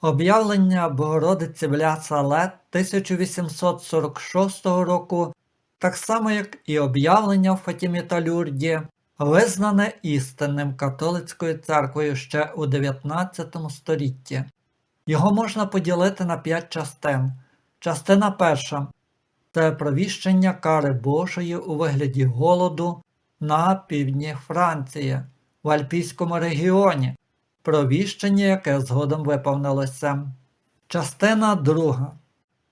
Об'явлення Богородиці в Ля Салет 1846 року, так само як і об'явлення в Фатімі та Люрді, визнане істинним католицькою церквою ще у 19 столітті. Його можна поділити на п'ять частин. Частина перша це провіщення кари Божої у вигляді голоду на півдні Франції в Альпійському регіоні, провіщення, яке згодом виповнилося. Частина друга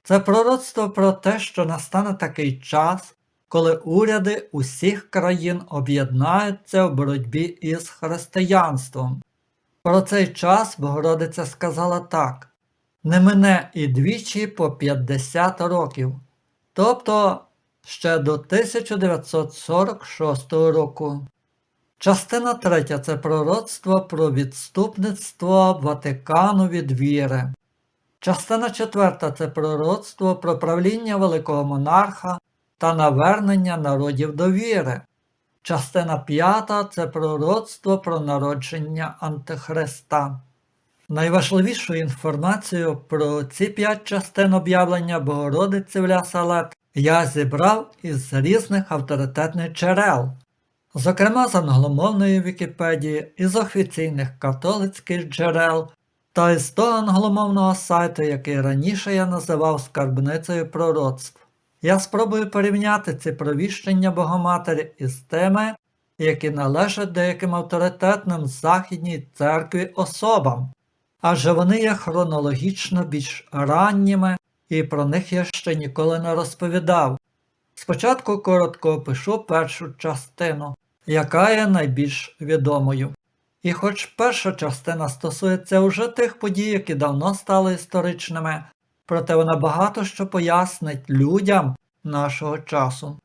це пророцтво про те, що настане такий час, коли уряди усіх країн об'єднаються в боротьбі із християнством. Про цей час Богородиця сказала так: не мине і двічі по 50 років, тобто ще до 1946 року. Частина третя це пророцтво про відступництво Ватикану від віри. Частина четверта це пророцтво про правління великого монарха та навернення народів до віри. Частина п'ята це пророцтво про народження Антихриста. Найважливішу інформацію про ці п'ять частин об'явлення Богородиці в Ля-Салет я зібрав із різних авторитетних джерел, зокрема з англомовної Вікіпедії, із офіційних католицьких джерел та із того англомовного сайту, який раніше я називав скарбницею пророцтв. Я спробую порівняти ці провіщення Богоматері із тими, які належать деяким авторитетним Західній церкві особам, адже вони є хронологічно більш ранніми і про них я ще ніколи не розповідав. Спочатку коротко опишу першу частину, яка є найбільш відомою. І хоч перша частина стосується уже тих подій, які давно стали історичними, проте вона багато що пояснить людям нашого часу.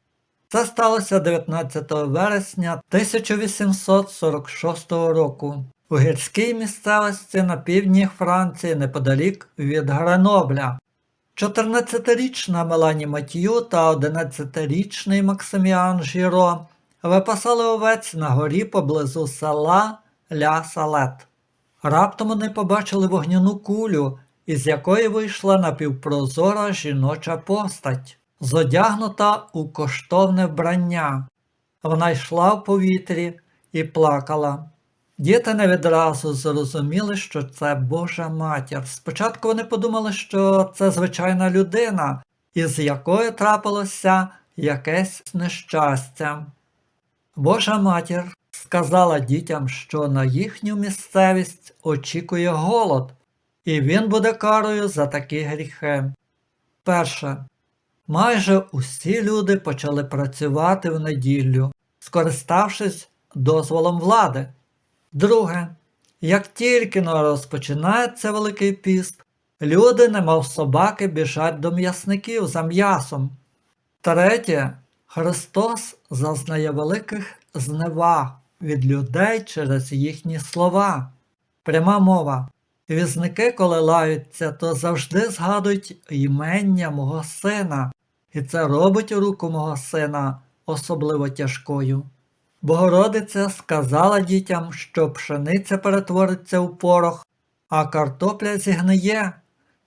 Це сталося 19 вересня 1846 року у гірській місцевості на півдні Франції неподалік від Гренобля. 14-річна Мелані Матью та 11-річний Максиміан Жіро випасали овець на горі поблизу села Ля Салет. Раптом вони побачили вогняну кулю, із якої вийшла напівпрозора жіноча постать, зодягнута у коштовне вбрання. Вона йшла в повітрі і плакала. Діти не відразу зрозуміли, що це Божа матір. Спочатку вони подумали, що це звичайна людина, із якою трапилося якесь нещастя. Божа матір сказала дітям, що на їхню місцевість очікує голод, і він буде карою за такі гріхи. Перше. Майже усі люди почали працювати в неділю, скориставшись дозволом влади. Друге, як тільки розпочинається Великий піст, люди, немов собаки, біжать до м'ясників за м'ясом. Третє, Христос зазнає великих зневаг від людей через їхні слова. Пряма мова. Візники, коли лаються, то завжди згадують імення мого сина, і це робить руку мого сина особливо тяжкою. Богородиця сказала дітям, що пшениця перетвориться у порох, а картопля зігниє.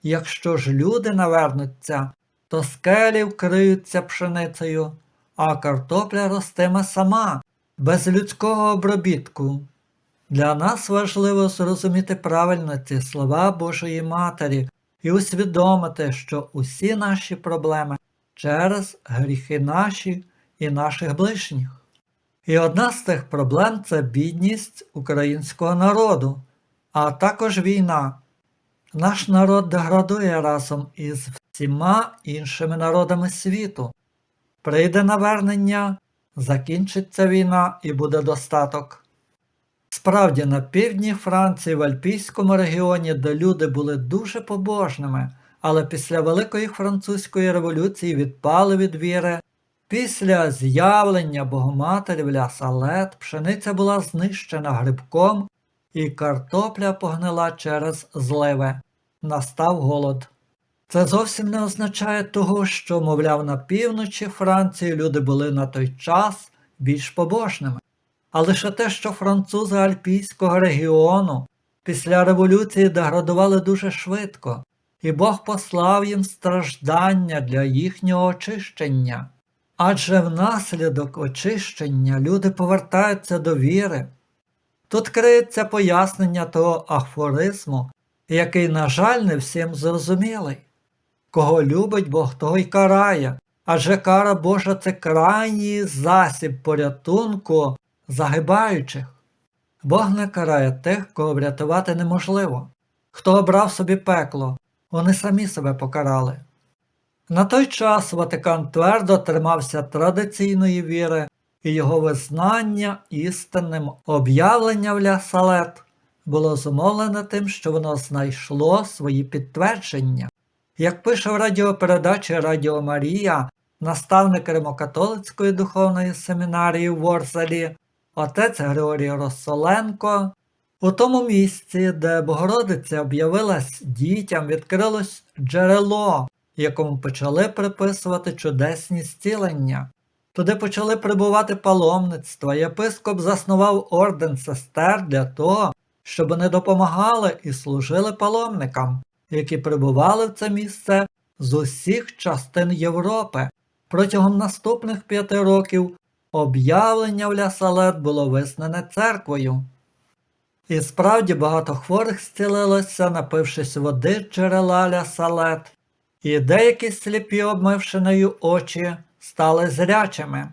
Якщо ж люди навернуться, то скелі вкриються пшеницею, а картопля ростиме сама, без людського обробітку. Для нас важливо зрозуміти правильно ці слова Божої Матері і усвідомити, що усі наші проблеми через гріхи наші і наших ближніх. І одна з тих проблем це бідність українського народу, а також війна. Наш народ деградує разом із всіма іншими народами світу. Прийде навернення, закінчиться війна і буде достаток. Справді, на півдні Франції, в Альпійському регіоні, де люди були дуже побожними, але після Великої французької революції відпали від віри. Після з'явлення Богоматері в Ля-Салет пшениця була знищена грибком, і картопля погнила через зливи. Настав голод. Це зовсім не означає того, що, мовляв, на півночі Франції люди були на той час більш побожними, а лише те, що французи Альпійського регіону після революції деградували дуже швидко, і Бог послав їм страждання для їхнього очищення. Адже внаслідок очищення люди повертаються до віри. Тут криється пояснення того афоризму, який, на жаль, не всім зрозумілий. Кого любить Бог, того й карає, адже кара Божа це крайній засіб порятунку загибаючих. Бог не карає тих, кого врятувати неможливо. Хто обрав собі пекло, вони самі себе покарали. На той час Ватикан твердо тримався традиційної віри і його визнання істинним об'явлення в Ля Салет було зумовлене тим, що воно знайшло свої підтвердження. Як пише в радіопередачі Радіо Марія, наставник Римокатолицької духовної семінарії в Ворзалі, отець Григорій Росоленко, у тому місці, де Богородиця об'явилась дітям, відкрилось джерело, якому почали приписувати чудесні зцілення. Туди почали прибувати паломництва, єпископ заснував орден сестер для того, щоб вони допомагали і служили паломникам, які прибували в це місце з усіх частин Європи. Протягом наступних п'яти років об'явлення в Лясалет було визнане церквою. І справді багато хворих зцілилося, напившись води джерела Лясалет, і деякі сліпі, обмивши нею очі, стали зрячими.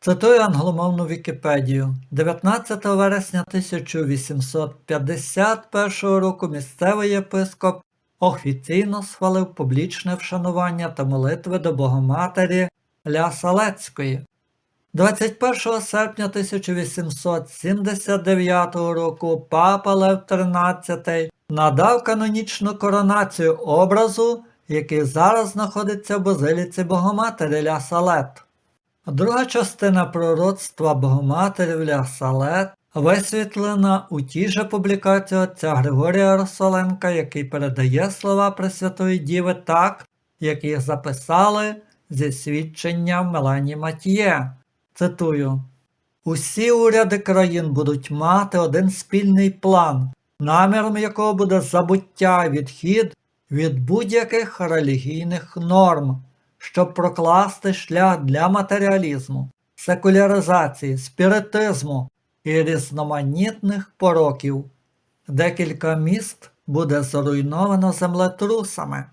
Цитую англомовну Вікіпедію. 19 вересня 1851 року місцевий єпископ офіційно схвалив публічне вшанування та молитви до Богоматері Ля Салецької. 21 серпня 1879 року папа Лев XIII надав канонічну коронацію образу, який зараз знаходиться в базиліці Богоматері Ля Салет. Друга частина пророцтва Богоматері в Ля Салет висвітлена у тій же публікації отця Григорія Росоленка, який передає слова Пресвятої Діви так, як їх записали зі свідчення Мелані Матіє. Цитую: Усі уряди країн будуть мати один спільний план, наміром якого буде забуття відхід від будь-яких релігійних норм, щоб прокласти шлях для матеріалізму, секуляризації, спіритизму і різноманітних пороків. Декілька міст буде зруйновано землетрусами.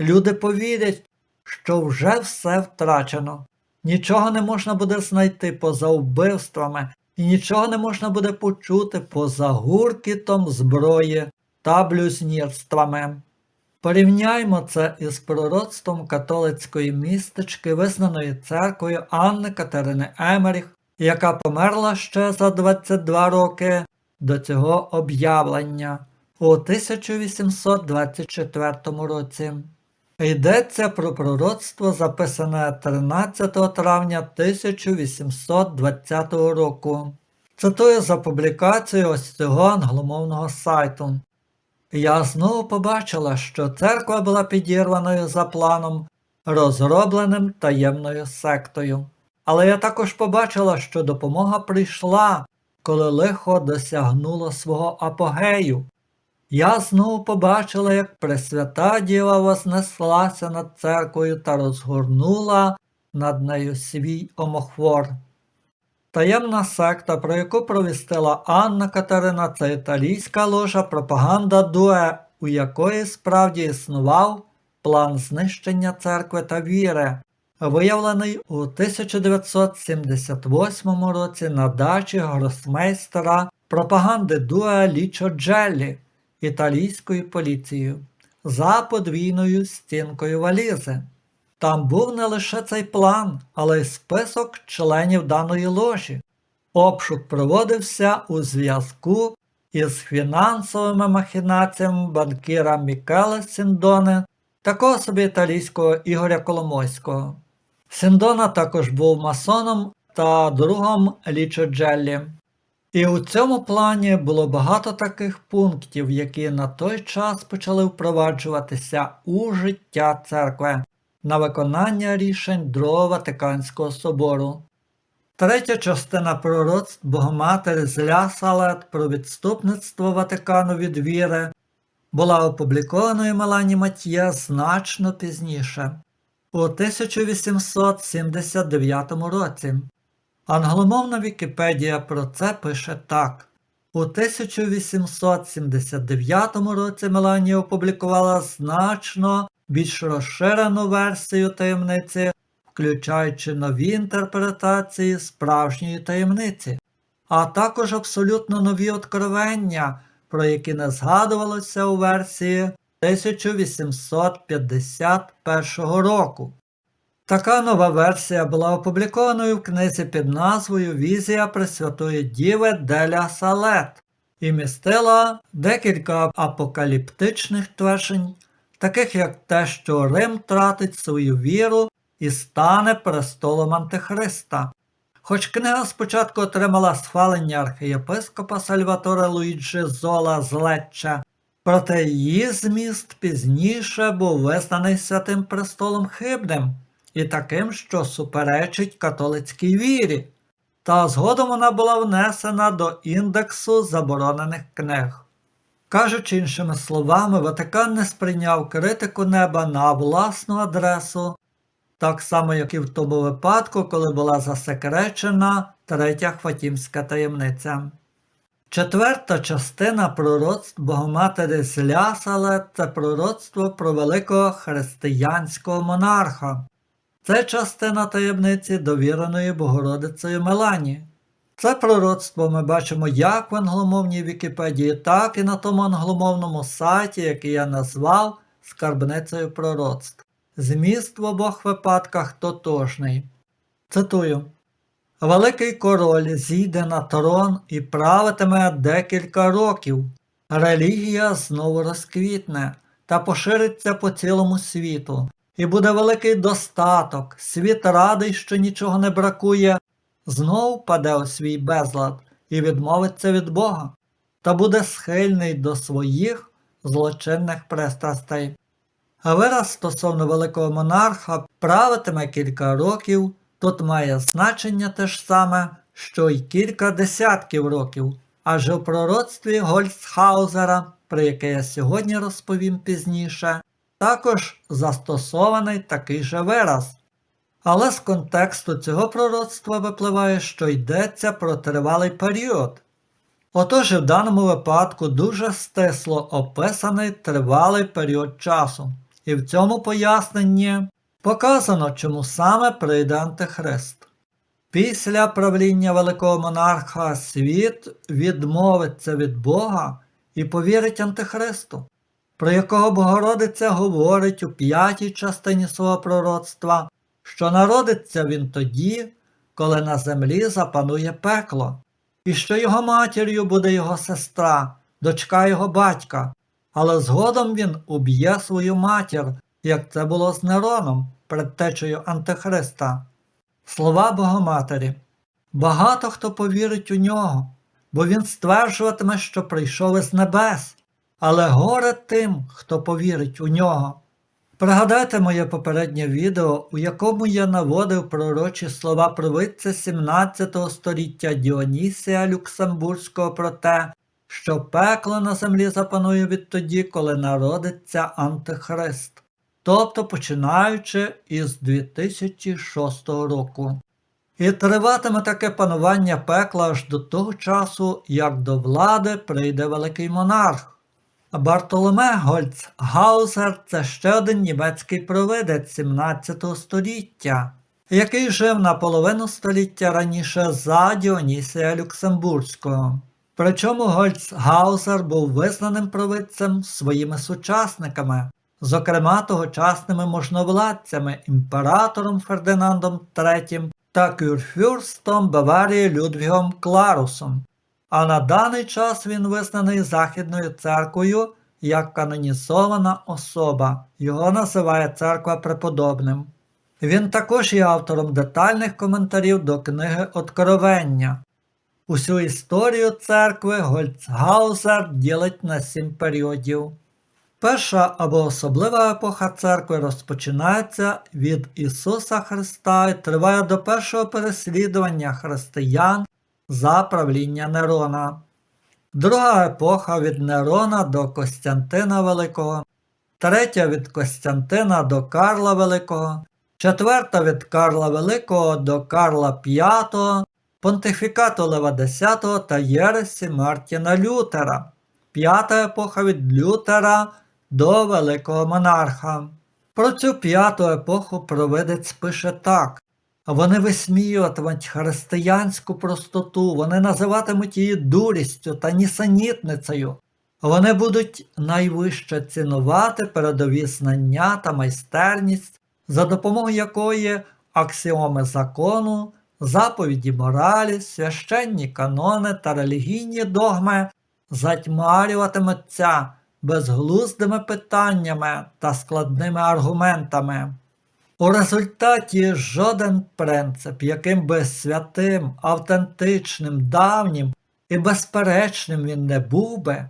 Люди повірять, що вже все втрачено. Нічого не можна буде знайти поза вбивствами, і нічого не можна буде почути поза гуркітом зброї та блюзнірствами. Порівняймо це із пророцтвом католицької містечки, визнаної церквою Анни Катерини Емеріх, яка померла ще за 22 роки до цього об'явлення у 1824 році. Йдеться про пророцтво, записане 13 травня 1820 року. Цитую за публікацією ось цього англомовного сайту. Я знову побачила, що церква була підірваною за планом, розробленим таємною сектою. Але я також побачила, що допомога прийшла, коли лихо досягнуло свого апогею. Я знову побачила, як Пресвята Діва вознеслася над церквою та розгорнула над нею свій омохвор. Таємна секта, про яку провістила Анна Катерина, це італійська ложа пропаганда Дуе, у якої справді існував план знищення церкви та віри, виявлений у 1978 році на дачі гросмейстера пропаганди Дуе Лічо Джеллі італійською поліцією за подвійною стінкою валізи. Там був не лише цей план, але й список членів даної ложі. Обшук проводився у зв'язку із фінансовими махінаціями банкіра Мікеле Сіндоне, такого собі італійського Ігоря Коломойського. Сіндона також був масоном та другом Лічо Джеллі. І у цьому плані було багато таких пунктів, які на той час почали впроваджуватися у життя церкви на виконання рішень Другого Ватиканського собору. Третя частина пророцтв Богоматері з Лясалет про відступництво Ватикану від віри була опублікованою Мелані Матьє значно пізніше, у 1879 році. Англомовна Вікіпедія про це пише так. У 1879 році Меланія опублікувала значно більш розширену версію таємниці, включаючи нові інтерпретації справжньої таємниці, а також абсолютно нові откровення, про які не згадувалося у версії 1851 року. Така нова версія була опублікованою в книзі під назвою Візія Пресвятої Діви Деля Салет і містила декілька апокаліптичних тверджень, таких як те, що Рим втратить свою віру і стане престолом Антихриста. Хоч книга спочатку отримала схвалення архієпископа Сальваторе Луїджі Зола з Лечча, проте її зміст пізніше був визнаний святим престолом хибним і таким, що суперечить католицькій вірі, та згодом вона була внесена до індексу заборонених книг. Кажучи іншими словами, Ватикан не сприйняв критику неба на власну адресу, так само, як і в тому випадку, коли була засекречена третя Хватімська таємниця. Четверта частина пророцтв Богоматері з Лясале це пророцтво про великого християнського монарха. Це частина таємниці, довіреної Богородицею Мелані. Це пророцтво ми бачимо як в англомовній Вікіпедії, так і на тому англомовному сайті, який я назвав скарбницею пророцтв. Зміст в обох випадках тотожний. Цитую. Великий король зійде на трон і правитиме декілька років. Релігія знову розквітне та пошириться по цілому світу. І буде великий достаток, світ радий, що нічого не бракує, знов паде у свій безлад і відмовиться від Бога, та буде схильний до своїх злочинних пристрастей. А вираз стосовно великого монарха правитиме кілька років, тут має значення те ж саме, що й кілька десятків років, адже у пророцтві Гольцхаузера, про яке я сьогодні розповім пізніше, також застосований такий же вираз. Але з контексту цього пророцтва випливає, що йдеться про тривалий період. Отож, в даному випадку дуже стисло описаний тривалий період часу, і в цьому поясненні показано, чому саме прийде Антихрист. Після правління великого монарха світ відмовиться від Бога і повірить Антихристу, про якого Богородиця говорить у п'ятій частині свого пророцтва, що народиться він тоді, коли на землі запанує пекло, і що його матір'ю буде його сестра, дочка його батька, але згодом він уб'є свою матір, як це було з Нероном, предтечею Антихриста. Слова Богоматері. Багато хто повірить у нього, бо він стверджуватиме, що прийшов із небес, але горе тим, хто повірить у нього. Пригадайте моє попереднє відео, у якому я наводив пророчі слова провидця 17 століття Діонісія Люксембурзького про те, що пекло на землі запанує відтоді, коли народиться Антихрист, тобто починаючи із 2006 року. І триватиме таке панування пекла аж до того часу, як до влади прийде великий монарх. Бартоломе Гольцгаузер це ще один німецький провидець 17 століття, який жив на половину століття раніше за Діонісія Люксембурзького. Причому Гольцгаузер був визнаним провидцем своїми сучасниками, зокрема тогочасними можновладцями імператором Фердинандом III та кюрфюрстом Баварії Людвігом Кларусом. А на даний час він визнаний Західною церквою як канонізована особа, його називає церква преподобним. Він також є автором детальних коментарів до книги Откровення. Усю історію церкви Гольцгаузер ділить на сім періодів. Перша або особлива епоха церкви розпочинається від Ісуса Христа і триває до першого переслідування християн за правління Нерона. Друга епоха від Нерона до Костянтина Великого, третя від Костянтина до Карла Великого, четверта від Карла Великого до Карла V, понтифікату Лева X та Єресі Мартіна Лютера, п'ята епоха від Лютера до Великого монарха. Про цю п'яту епоху провидець пише так. Вони висміюватимуть християнську простоту, вони називатимуть її дурістю та нісенітницею. Вони будуть найвище цінувати передові знання та майстерність, за допомогою якої аксіоми закону, заповіді моралі, священні канони та релігійні догми затьмарюватимуться безглуздими питаннями та складними аргументами. У результаті жоден принцип, яким би святим, автентичним, давнім і безперечним він не був би,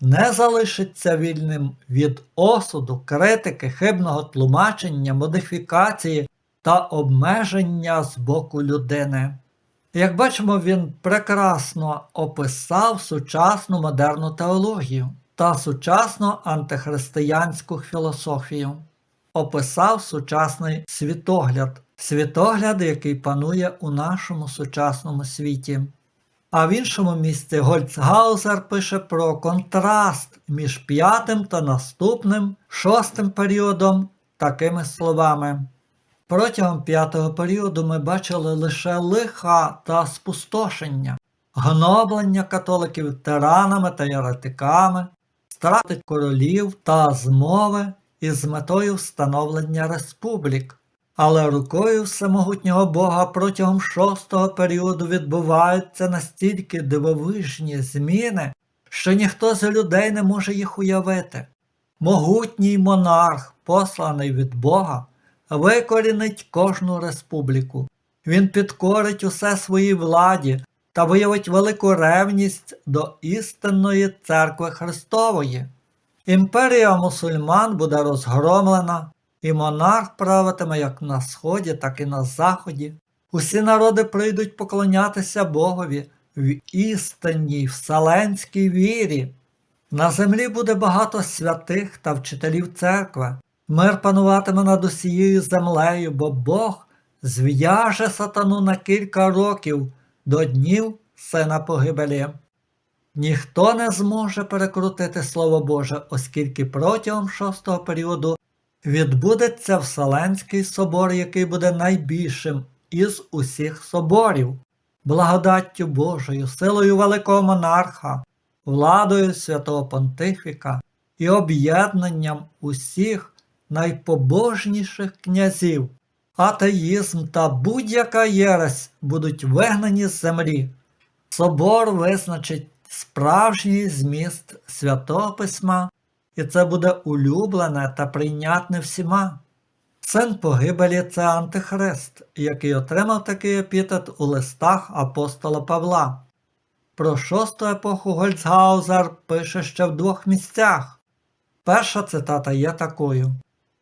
не залишиться вільним від осуду, критики, хибного тлумачення, модифікації та обмеження з боку людини. Як бачимо, він прекрасно описав сучасну модерну теологію та сучасну антихристиянську філософію описав сучасний світогляд, світогляд, який панує у нашому сучасному світі. А в іншому місці Гольцгаузер пише про контраст між п'ятим та наступним шостим періодом такими словами. Протягом п'ятого періоду ми бачили лише лиха та спустошення, гноблення католиків тиранами та єретиками, страти королів та змови із метою встановлення республік. Але рукою всемогутнього Бога протягом шостого періоду відбуваються настільки дивовижні зміни, що ніхто з людей не може їх уявити. Могутній монарх, посланий від Бога, викорінить кожну республіку. Він підкорить усе своїй владі та виявить велику ревність до істинної церкви Христової. Імперія мусульман буде розгромлена, і монарх правитиме як на сході, так і на заході. Усі народи прийдуть поклонятися Богові в істинній вселенській вірі. На землі буде багато святих та вчителів церкви. Мир пануватиме над усією землею, бо Бог зв'яже сатану на кілька років до днів сина погибелі. Ніхто не зможе перекрутити Слово Боже, оскільки протягом шостого періоду відбудеться Вселенський собор, який буде найбільшим із усіх соборів, благодаттю Божою, силою великого монарха, владою святого Понтифіка і об'єднанням усіх найпобожніших князів. Атеїзм та будь-яка єресь будуть вигнані з землі. Собор визначить справжній зміст святого письма, і це буде улюблене та прийнятне всіма. Син погибелі це Антихрист, який отримав такий епітет у листах апостола Павла. Про шосту епоху Гольцгаузер пише ще в двох місцях. Перша цитата є такою.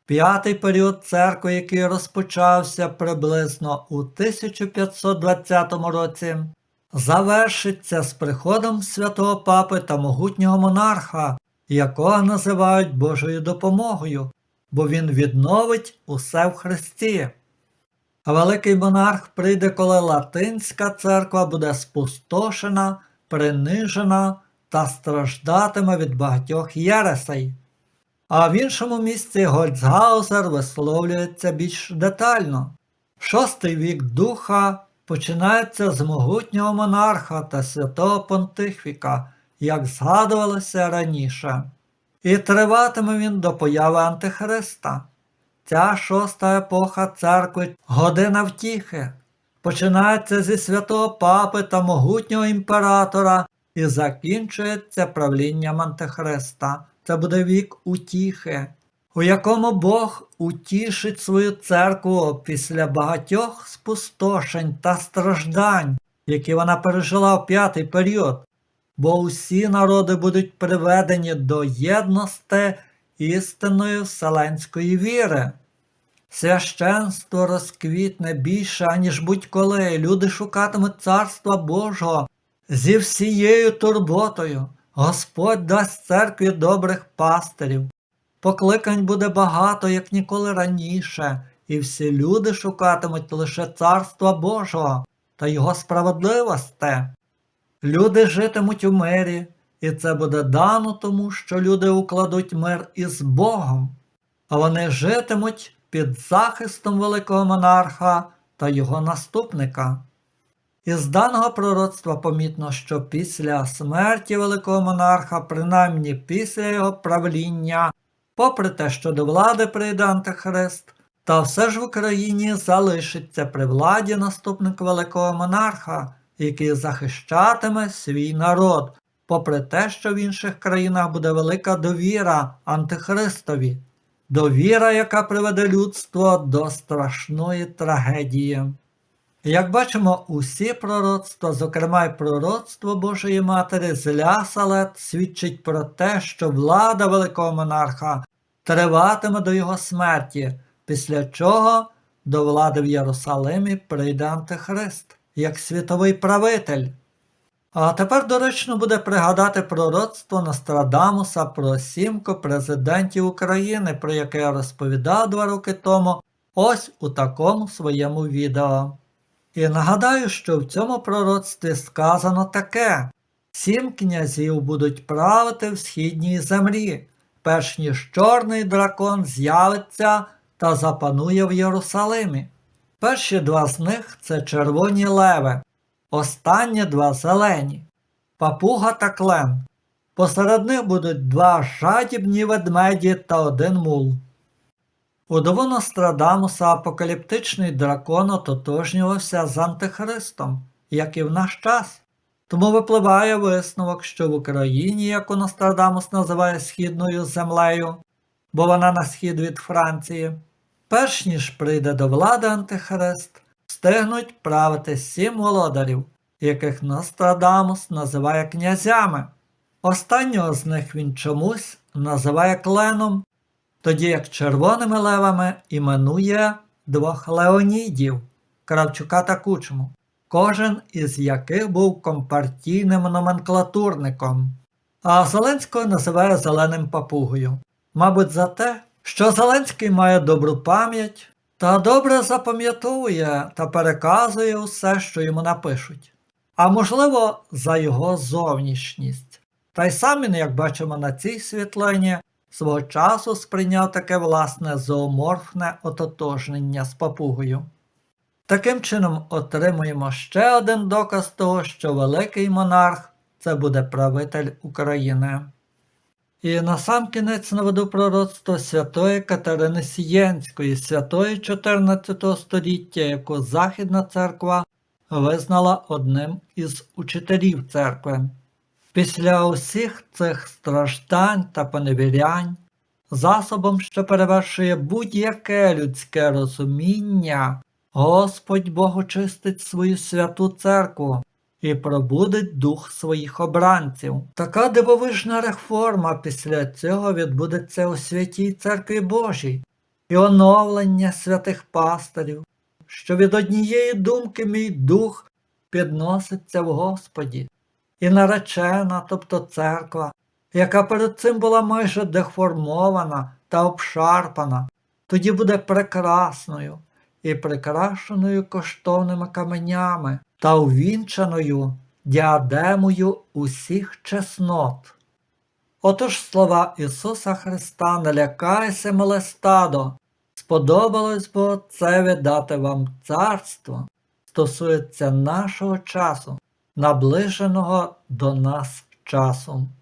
П'ятий період церкви, який розпочався приблизно у 1520 році, завершиться з приходом святого папи та могутнього монарха, якого називають Божою допомогою, бо він відновить усе в Христі. Великий монарх прийде, коли Латинська церква буде спустошена, принижена та страждатиме від багатьох єресей. А в іншому місці Гольцгаузер висловлюється більш детально. Шостий вік духа починається з могутнього монарха та святого понтифіка, як згадувалося раніше, і триватиме він до появи Антихриста. Ця шоста епоха церкви година втіхи, починається зі святого папи та могутнього імператора і закінчується правлінням Антихриста. Це буде вік утіхи, у якому Бог утішить свою церкву після багатьох спустошень та страждань, які вона пережила в п'ятий період, бо усі народи будуть приведені до єдності істинної вселенської віри. Священство розквітне більше, аніж будь-коли. Люди шукатимуть Царства Божого зі всією турботою. Господь дасть церкві добрих пастирів. Покликань буде багато, як ніколи раніше, і всі люди шукатимуть лише Царства Божого та Його справедливості. Люди житимуть у мирі, і це буде дано тому, що люди укладуть мир із Богом, а вони житимуть під захистом великого монарха та його наступника. Із даного пророцтва помітно, що після смерті великого монарха, принаймні після його правління, попри те, що до влади прийде Антихрист, та все ж в Україні залишиться при владі наступник великого монарха, який захищатиме свій народ, попри те, що в інших країнах буде велика довіра Антихристові, довіра, яка приведе людство до страшної трагедії. Як бачимо, усі пророцтва, зокрема й пророцтво Божої Матері з Лясалет, свідчить про те, що влада великого монарха триватиме до його смерті, після чого до влади в Єрусалимі прийде Антихрист, як світовий правитель. А тепер доречно буде пригадати пророцтво Нострадамуса про сімку президентів України, про яке я розповідав два роки тому, ось у такому своєму відео. І нагадаю, що в цьому пророцтві сказано таке: сім князів будуть правити в східній землі, перш ніж чорний дракон з'явиться та запанує в Єрусалимі. Перші два з них це червоні леви, останні два зелені, папуга та клен. Посеред них будуть два жадібні ведмеді та один мул. У дову Нострадамуса апокаліптичний дракон ототожнювався з Антихристом, як і в наш час. Тому випливає висновок, що в Україні, яку Нострадамус називає східною землею, бо вона на схід від Франції, перш ніж прийде до влади Антихрист, встигнуть правити сім володарів, яких Нострадамус називає князями. Останнього з них він чомусь називає кленом, тоді як червоними левами іменує двох леонідів Кравчука та Кучму, кожен із яких був компартійним номенклатурником. А Зеленського називає зеленим папугою. Мабуть, за те, що Зеленський має добру пам'ять та добре запам'ятовує та переказує усе, що йому напишуть. А можливо, за його зовнішність. Та й сам він, як бачимо на цій світлині, свого часу сприйняв таке власне зооморфне ототожнення з папугою. Таким чином отримуємо ще один доказ того, що великий монарх це буде правитель України. І насамкінець наведу пророцтво святої Катерини Сієнської, святої 14 століття, яку Західна церква визнала одним із учителів церкви. Після усіх цих страждань та поневірянь, засобом, що перевершує будь-яке людське розуміння, Господь Бог очистить свою святу церкву і пробудить дух своїх обранців. Така дивовижна реформа після цього відбудеться у святій церкві Божій і оновлення святих пастирів, що від однієї думки мій дух підноситься в Господі і наречена, тобто церква, яка перед цим була майже деформована та обшарпана, тоді буде прекрасною і прикрашеною коштовними каменями та увінчаною діадемою усіх чеснот. Отож слова Ісуса Христа не лякайся, миле стадо, сподобалось бо Отцеві дати вам царство, стосується нашого часу наближеного до нас часом.